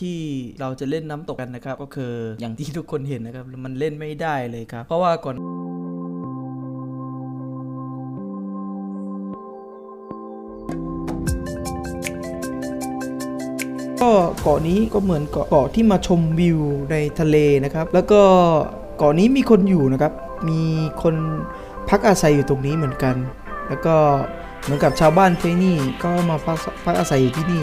ที่เราจะเล่นน้ำตกกันนะครับ ก็คืออย่างที่ทุกคนเห็นนะครับ มันเล่นไม่ได้เลยครับ เพราะว่าก่อนก็เกาะนี้ก็เหมือนเกาะเกาะที่มาชมวิวในทะเลนะครับ แล้วก็เกาะนี้มีคนอยู่นะครับ มีคนพักอาศัยอยู่ตรงนี้เหมือนกัน แล้วก็เหมือนกับชาวบ้านที่นี่ก็มาพักพักอาศัยอยู่ที่นี่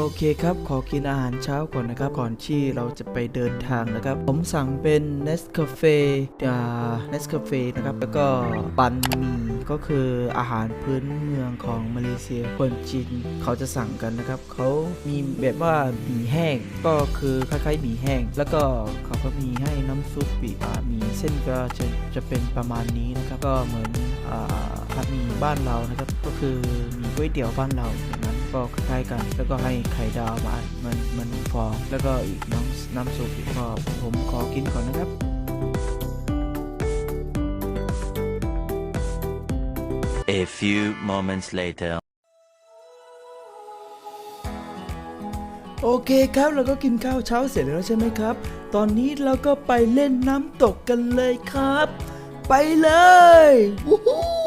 โอเคครับ ขอกินอาหารเช้าก่อนนะครับ ก่อนที่เราจะไปเดินทางนะครับ ผมสั่งเป็น Nescafe อ่า Nescafe นะครับ แล้วก็ปันมีก็คืออาหารพื้นเมืองของมาเลเซีย คนจีนเขาจะสั่งกันนะครับ เขามีแบบว่าหมี่แห้ง ก็คือคล้ายๆหมี่แห้ง แล้วก็เขาก็มีให้น้ำซุปปีอ่าหมี่เส้นก็จะจะเป็นประมาณนี้นะครับ ก็เหมือนอ่าผัดหมี่บ้านเรานะครับ ก็คือมีก๋วยเตี๋ยวบ้านเรา อย่างนั้นก็คล้ายๆกัน แล้วก็ให้ไข่ดาวมามันมันฟองแล้วก็อีกน้ำน้ำซุปอีกก็ผมขอกินก่อนนะครับ A few moments later. โอเคครับเราก็กินข้าวเช้าเสร็จแล้วใช่ไหมครับ ตอนนี้เราก็ไปเล่นน้ำตกกันเลยครับ ไปเลยวู้ฮู้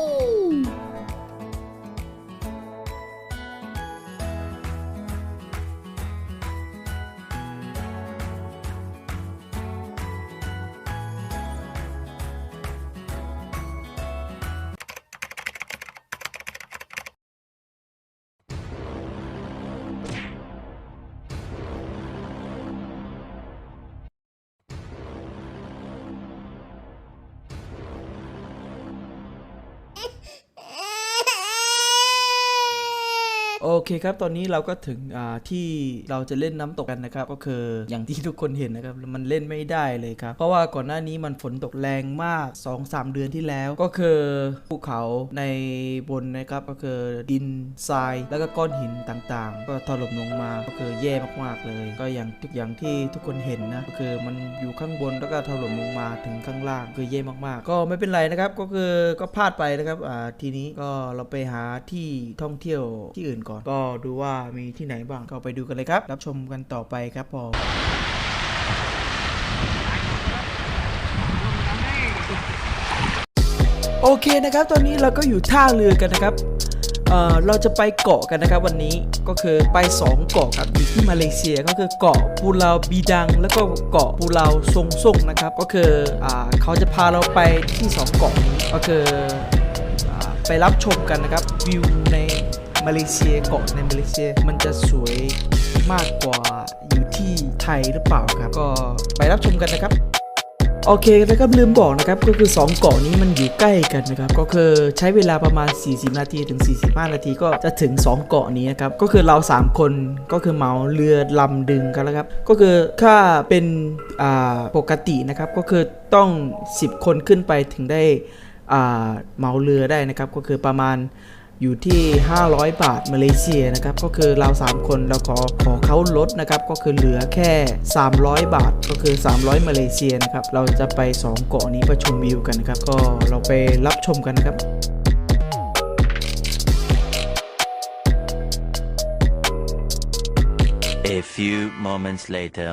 โอเคครับ ตอนนี้เราก็ถึงที่เราจะเล่นน้ำตกกันนะครับ ก็คืออย่างที่ทุกคนเห็นนะครับ มันเล่นไม่ได้เลยครับ เพราะว่าก่อนหน้านี้มันฝนตกแรงมาก 2-3 เดือนที่แล้ว ก็คือภูเขาในบนนะครับ ก็คือดินทราย แล้วก็ก้อนหินต่างๆ ก็ถล่มลงมา ก็คือแย่มากๆเลย ก็อย่างทุกอย่างที่ทุกคนเห็นนะ ก็คือมันอยู่ข้างบนแล้วก็ถล่มลงมาถึงข้างล่างคือแย่มากๆ ก็ไม่เป็นไรนะครับ ก็คือก็พลาดไปนะครับทีนี้ก็เราไปหาที่ท่องเที่ยวที่อื่นก่อนก็ดูว่ามีที่ไหนบ้างก็ไปดูกันเลยครับ รับชมกันต่อไปครับผมโอเคนะครับ ตอนนี้เราก็อยู่ท่าเรือกันนะครับเเราจะไปเกาะกันนะครับวันนี้ก็คือไป 2 เกาะครับอยู่ที่มาเลเซียก็คือเกาะปูเลาบีดัง แล้วก็เกาะปูเลาซงซงนะครับ ก็คืออเขาจะพาเราไปที่ 2 เกาะนี้ก็คืออไปรับชมกันนะครับวิวใน มาเลเซียเกาะในมาเลเซียมันจะสวยมากกว่าอยู่ที่ไทยหรือเปล่าครับ ก็ไปรับชมกันนะครับโอเคแล้วก็ลืมบอกนะครับก็คือ 2 เกาะนี้มันอยู่ใกล้กันนะครับก็คือใช้เวลาประมาณ 40 นาทีถึง 45 นาทีก็จะถึง 2 เกาะนี้นะครับก็คือเรา 3 คนก็คือเหมาเรือลำดึงกันแล้วครับก็คือถ้าเป็นอ่าปกตินะครับก็คือต้อง 10 คนขึ้นไปถึงได้อ่าเหมาเรือได้นะครับก็คือประมาณ อยู่ที่ 500 บาทมาเลเซียนะครับก็คือเรา 3 คนเราขอขอเขาลดนะครับก็คือเหลือแค่ 300 บาทก็คือ 300 มาเลเซียนะครับเราจะไป 2 เกาะนี้ไปชมวิวกันนะครับก็เราไปรับชมกันนะครับ A few moments later.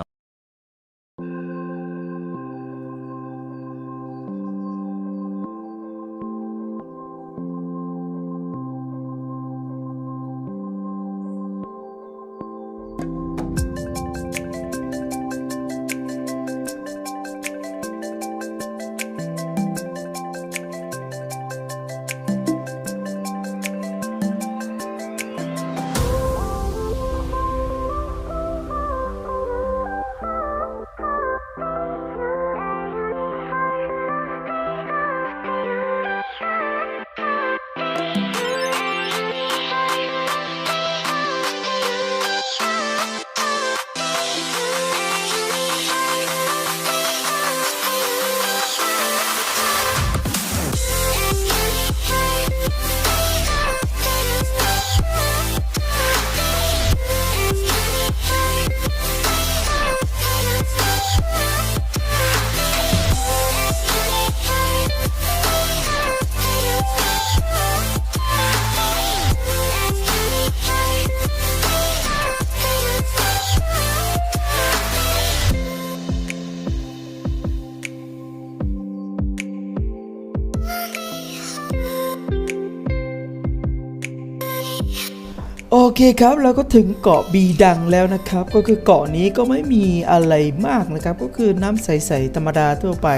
เคครับเราก็ถึงเกาะบีดังแล้วนะครับ ก็คือเกาะนี้ก็ไม่มีอะไรมากนะครับ ก็คือน้ำใสๆธรรมดาทั่วไป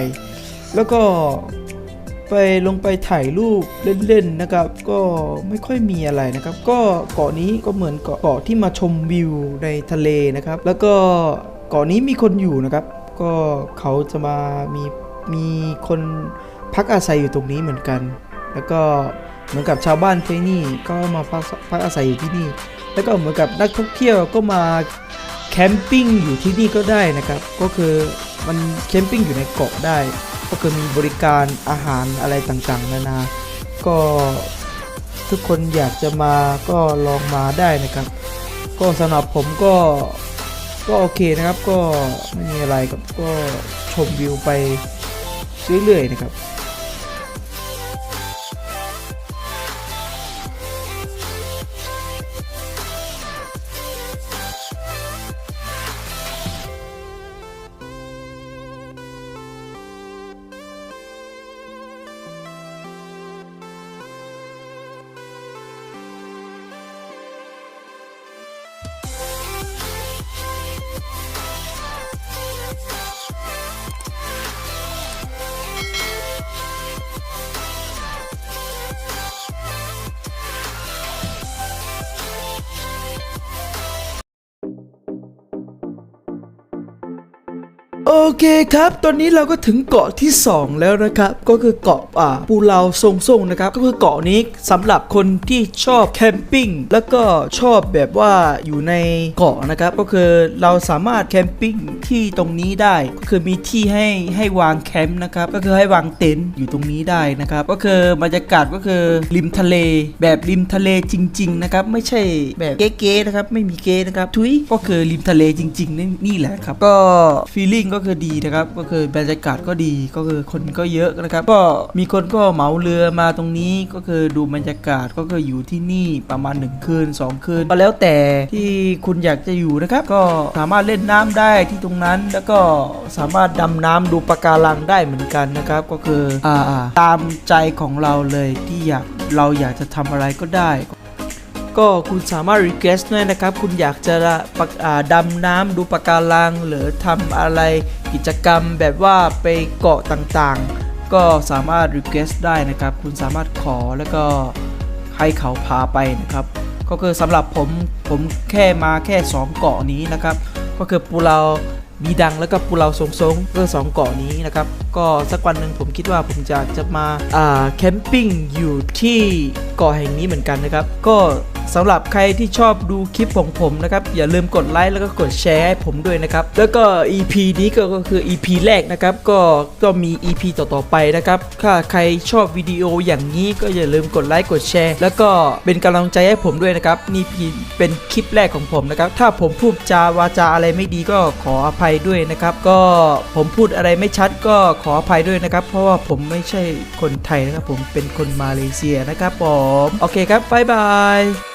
แล้วก็ไปลงไปถ่ายรูปเล่นๆนะครับ ก็ไม่ค่อยมีอะไรนะครับ ก็เกาะนี้ก็เหมือนเกาะเกาะที่มาชมวิวในทะเลนะครับ แล้วก็เกาะนี้มีคนอยู่นะครับ ก็เขาจะมามีมีคนพักอาศัยอยู่ตรงนี้เหมือนกัน แล้วก็ เหมือนกับชาวบ้านที่นี่ก็มาพักพักอาศัยอยู่ที่นี่ แล้วก็เหมือนกับนักท่องเที่ยวก็มาแคมปิ้งอยู่ที่นี่ก็ได้นะครับ ก็คือมันแคมปิ้งอยู่ในเกาะได้ ก็คือมีบริการอาหารอะไรต่างๆ นานา ก็ทุกคนอยากจะมาก็ลองมาได้นะครับ ก็สำหรับผมก็ก็โอเคนะครับก็ไม่มีอะไรครับก็ชมวิวไปเรื่อยๆนะครับ โอเคครับ ตอนนี้เราก็ถึงเกาะที่ 2 แล้วนะครับ ก็คือเกาะอ่าปูเลาซงซงนะครับ ก็คือเกาะนี้สำหรับคนที่ชอบแคมปิ้งแล้วก็ชอบแบบว่าอยู่ในเกาะนะครับ ก็คือเราสามารถแคมปิ้งที่ตรงนี้ได้ก็คือมีที่ให้ให้วางแคมป์นะครับ ก็คือให้วางเต็นท์อยู่ตรงนี้ได้นะครับ ก็คือบรรยากาศก็คือริมทะเล แบบริมทะเลจริง ๆ นะครับ ไม่ใช่แบบเก๊ๆนะครับ ไม่มีเก๊นะครับทุยก็คือริมทะเลจริง ๆ นี่แหละครับ ก็ฟีลลิ่งก็คือดีนะครับ ก็คือบรรยากาศก็ดีก็คือคนก็เยอะนะครับ ก็มีคนก็เหมาเรือมาตรงนี้ก็คือดูบรรยากาศก็คืออยู่ที่นี่ประมาณ 1 คืน 2 คืน ก็แล้วแต่ที่คุณอยากจะอยู่นะครับ ก็สามารถเล่นน้ำได้ที่ตรงนั้น แล้วก็สามารถดำน้ำดูปะการังได้เหมือนกันนะครับ ก็คืออตามใจของเราเลยที่อยากเราอยากจะทำอะไรก็ได้ ก็คุณสามารถ request ด้วยนะครับ คุณอยากจะดำน้ำดูปะการัง หรือทำอะไรกิจกรรมแบบว่าไปเกาะต่างๆ ก็สามารถ request ได้นะครับ คุณสามารถขอแล้วก็ให้เขาพาไปนะครับ ก็คือสำหรับผมผมแค่มาแค่ 2 เกาะนี้นะครับ ก็คือปูเลาบีดังแล้วก็ปูเลาซงซงก็สองเกาะนี้นะครับ ก็สักวันหนึ่งผมคิดว่าผมจะจะมาอ่าแคมปิ้งอยู่ที่เกาะแห่งนี้เหมือนกันนะครับ ก็สำหรับใครที่ชอบดูคลิปของผมนะครับ อย่าลืมกดไลค์แล้วก็กดแชร์ให้ผมด้วยนะครับ แล้วก็ EP นี้ก็ก็คือ EP แรกนะครับ ก็ก็มี EP ต่อๆไปนะครับ ถ้าใครชอบวิดีโออย่างนี้ก็อย่าลืมกดไลค์กดแชร์ แล้วก็เป็นกำลังใจให้ผมด้วยนะครับ นี่เป็นคลิปแรกของผมนะครับ ถ้าผมพูดจาวาจาอะไรไม่ดีก็ขออภัยด้วยนะครับ ก็ผมพูดอะไรไม่ชัดก็ขออภัยด้วยนะครับ เพราะว่าผมไม่ใช่คนไทยนะครับผมเป็นคนมาเลเซียนะครับผม โอเคครับบ๊ายบาย